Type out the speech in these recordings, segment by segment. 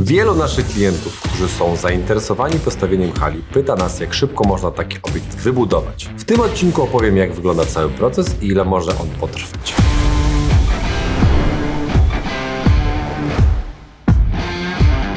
Wielu naszych klientów, którzy są zainteresowani postawieniem hali, pyta nas, jak szybko można taki obiekt wybudować. W tym odcinku opowiem, jak wygląda cały proces i ile może on potrwać.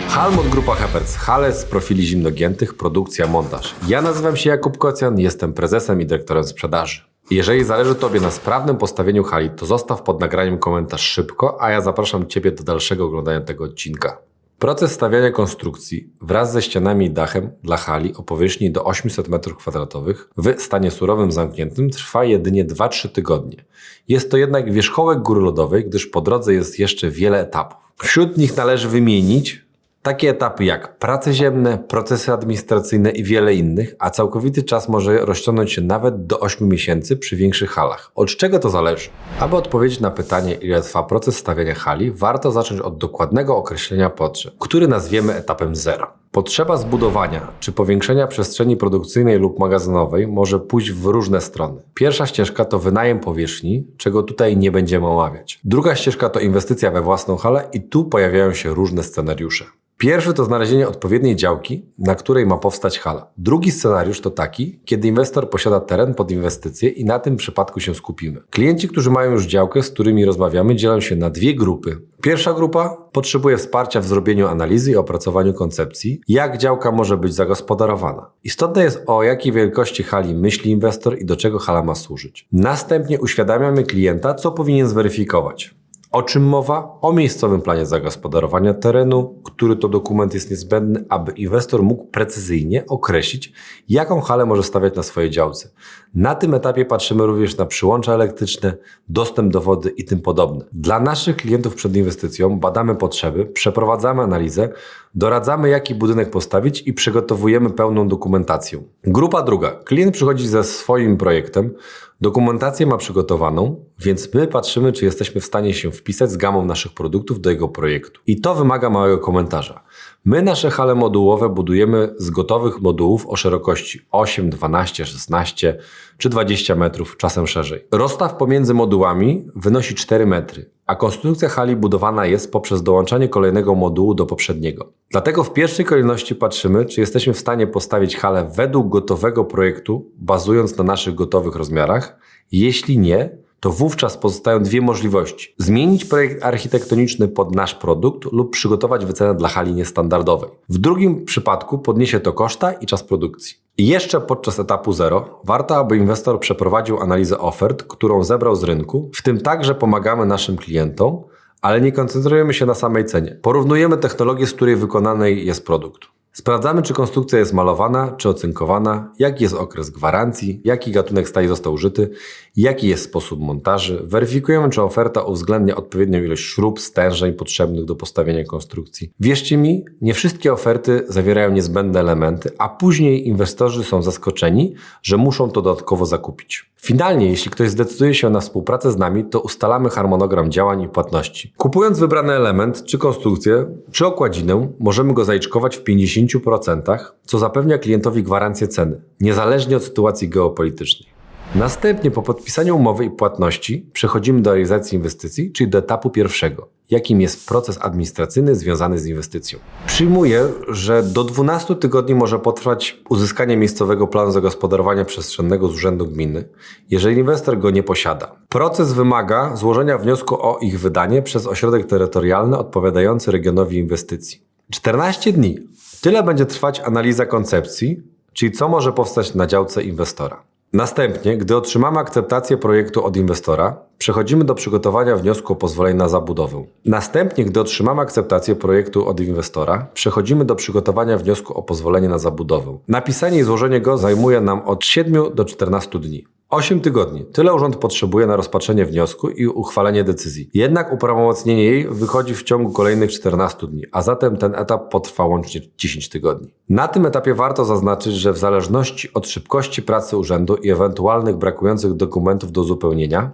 Halmot Grupa Heperc, hale z profili zimnogiętych, produkcja, montaż. Ja nazywam się Jakub Kocjan, jestem prezesem i dyrektorem sprzedaży. Jeżeli zależy Tobie na sprawnym postawieniu hali, to zostaw pod nagraniem komentarz szybko, a ja zapraszam Ciebie do dalszego oglądania tego odcinka. Proces stawiania konstrukcji wraz ze ścianami i dachem dla hali o powierzchni do 800 m2 w stanie surowym zamkniętym trwa jedynie 2-3 tygodnie. Jest to jednak wierzchołek góry lodowej, gdyż po drodze jest jeszcze wiele etapów. Wśród nich należy wymienić takie etapy jak prace ziemne, procesy administracyjne i wiele innych, a całkowity czas może rozciągnąć się nawet do 8 miesięcy przy większych halach. Od czego to zależy? Aby odpowiedzieć na pytanie, ile trwa proces stawiania hali, warto zacząć od dokładnego określenia potrzeb, który nazwiemy etapem 0. Potrzeba zbudowania czy powiększenia przestrzeni produkcyjnej lub magazynowej może pójść w różne strony. Pierwsza ścieżka to wynajem powierzchni, czego tutaj nie będziemy omawiać. Druga ścieżka to inwestycja we własną halę i tu pojawiają się różne scenariusze. Pierwszy to znalezienie odpowiedniej działki, na której ma powstać hala. Drugi scenariusz to taki, kiedy inwestor posiada teren pod inwestycje i na tym przypadku się skupimy. Klienci, którzy mają już działkę, z którymi rozmawiamy, dzielą się na dwie grupy. Pierwsza grupa potrzebuje wsparcia w zrobieniu analizy i opracowaniu koncepcji, jak działka może być zagospodarowana. Istotne jest o jakiej wielkości hali myśli inwestor i do czego hala ma służyć. Następnie uświadamiamy klienta, co powinien zweryfikować. O czym mowa? O miejscowym planie zagospodarowania terenu, który to dokument jest niezbędny, aby inwestor mógł precyzyjnie określić, jaką halę może stawiać na swojej działce. Na tym etapie patrzymy również na przyłącza elektryczne, dostęp do wody i tym podobne. Dla naszych klientów przed inwestycją badamy potrzeby, przeprowadzamy analizę, doradzamy jaki budynek postawić i przygotowujemy pełną dokumentację. Grupa druga. Klient przychodzi ze swoim projektem, Dokumentację ma przygotowaną, więc my patrzymy, czy jesteśmy w stanie się wpisać z gamą naszych produktów do jego projektu. I to wymaga małego komentarza. My nasze hale modułowe budujemy z gotowych modułów o szerokości 8, 12, 16 czy 20 metrów, czasem szerzej. Rozstaw pomiędzy modułami wynosi 4 metry, a konstrukcja hali budowana jest poprzez dołączanie kolejnego modułu do poprzedniego. Dlatego w pierwszej kolejności patrzymy, czy jesteśmy w stanie postawić halę według gotowego projektu, bazując na naszych gotowych rozmiarach. Jeśli nie, to wówczas pozostają dwie możliwości: zmienić projekt architektoniczny pod nasz produkt lub przygotować wycenę dla hali niestandardowej. W drugim przypadku podniesie to koszta i czas produkcji. I jeszcze podczas etapu 0 warto, aby inwestor przeprowadził analizę ofert, którą zebrał z rynku, w tym także pomagamy naszym klientom, ale nie koncentrujemy się na samej cenie. Porównujemy technologię, z której wykonany jest produkt. Sprawdzamy, czy konstrukcja jest malowana, czy ocynkowana, jaki jest okres gwarancji, jaki gatunek stali został użyty, jaki jest sposób montaży. Weryfikujemy, czy oferta uwzględnia odpowiednią ilość śrub, stężeń potrzebnych do postawienia konstrukcji. Wierzcie mi, nie wszystkie oferty zawierają niezbędne elementy, a później inwestorzy są zaskoczeni, że muszą to dodatkowo zakupić. Finalnie, jeśli ktoś zdecyduje się na współpracę z nami, to ustalamy harmonogram działań i płatności. Kupując wybrany element, czy konstrukcję, czy okładzinę, możemy go zaliczkować w 50%, co zapewnia klientowi gwarancję ceny, niezależnie od sytuacji geopolitycznej. Następnie po podpisaniu umowy i płatności przechodzimy do realizacji inwestycji, czyli do etapu pierwszego, jakim jest proces administracyjny związany z inwestycją. Przyjmuję, że do 12 tygodni może potrwać uzyskanie miejscowego planu zagospodarowania przestrzennego z Urzędu Gminy, jeżeli inwestor go nie posiada. Proces wymaga złożenia wniosku o ich wydanie przez ośrodek terytorialny odpowiadający regionowi inwestycji. 14 dni. Tyle będzie trwać analiza koncepcji, czyli co może powstać na działce inwestora. Następnie, gdy otrzymamy akceptację projektu od inwestora, przechodzimy do przygotowania wniosku o pozwolenie na zabudowę. Następnie, gdy otrzymamy akceptację projektu od inwestora, przechodzimy do przygotowania wniosku o pozwolenie na zabudowę. Napisanie i złożenie go zajmuje nam od 7 do 14 dni. 8 tygodni. Tyle urząd potrzebuje na rozpatrzenie wniosku i uchwalenie decyzji. Jednak uprawomocnienie jej wychodzi w ciągu kolejnych 14 dni, a zatem ten etap potrwa łącznie 10 tygodni. Na tym etapie warto zaznaczyć, że w zależności od szybkości pracy urzędu i ewentualnych brakujących dokumentów do uzupełnienia,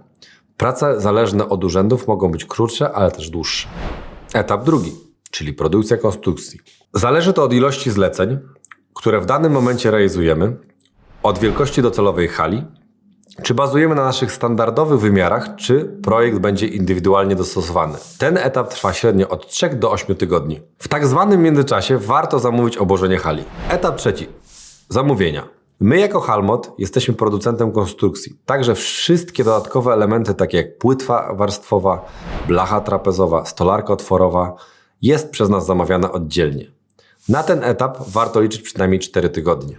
prace zależne od urzędów mogą być krótsze, ale też dłuższe. Etap drugi, czyli produkcja konstrukcji. Zależy to od ilości zleceń, które w danym momencie realizujemy, od wielkości docelowej hali, Czy bazujemy na naszych standardowych wymiarach, czy projekt będzie indywidualnie dostosowany? Ten etap trwa średnio od 3 do 8 tygodni. W tak zwanym międzyczasie warto zamówić obłożenie hali. Etap trzeci. Zamówienia. My jako Halmot jesteśmy producentem konstrukcji, także wszystkie dodatkowe elementy takie jak płytwa warstwowa, blacha trapezowa, stolarka otworowa jest przez nas zamawiana oddzielnie. Na ten etap warto liczyć przynajmniej 4 tygodnie.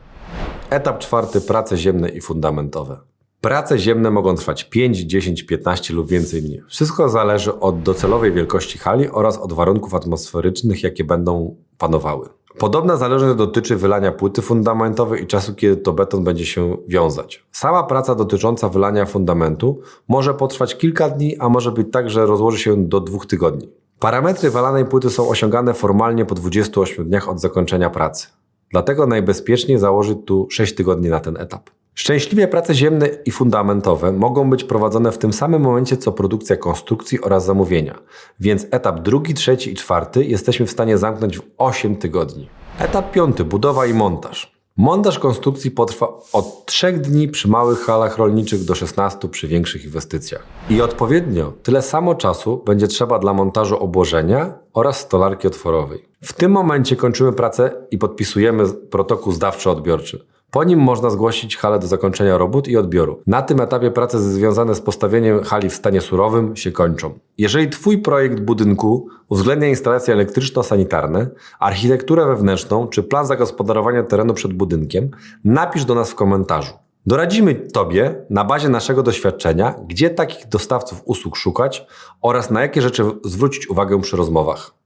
Etap czwarty prace ziemne i fundamentowe. Prace ziemne mogą trwać 5, 10, 15 lub więcej dni. Wszystko zależy od docelowej wielkości hali oraz od warunków atmosferycznych, jakie będą panowały. Podobna zależność dotyczy wylania płyty fundamentowej i czasu, kiedy to beton będzie się wiązać. Sama praca dotycząca wylania fundamentu może potrwać kilka dni, a może być tak, że rozłoży się do dwóch tygodni. Parametry walanej płyty są osiągane formalnie po 28 dniach od zakończenia pracy. Dlatego najbezpieczniej założyć tu 6 tygodni na ten etap. Szczęśliwie prace ziemne i fundamentowe mogą być prowadzone w tym samym momencie co produkcja konstrukcji oraz zamówienia, więc etap drugi, trzeci i czwarty jesteśmy w stanie zamknąć w 8 tygodni. Etap piąty budowa i montaż. Montaż konstrukcji potrwa od 3 dni przy małych halach rolniczych do 16 przy większych inwestycjach. I odpowiednio tyle samo czasu będzie trzeba dla montażu obłożenia oraz stolarki otworowej. W tym momencie kończymy pracę i podpisujemy protokół zdawczo-odbiorczy. Po nim można zgłosić halę do zakończenia robót i odbioru. Na tym etapie prace związane z postawieniem hali w stanie surowym się kończą. Jeżeli Twój projekt budynku uwzględnia instalacje elektryczno-sanitarne, architekturę wewnętrzną czy plan zagospodarowania terenu przed budynkiem, napisz do nas w komentarzu. Doradzimy Tobie na bazie naszego doświadczenia, gdzie takich dostawców usług szukać oraz na jakie rzeczy zwrócić uwagę przy rozmowach.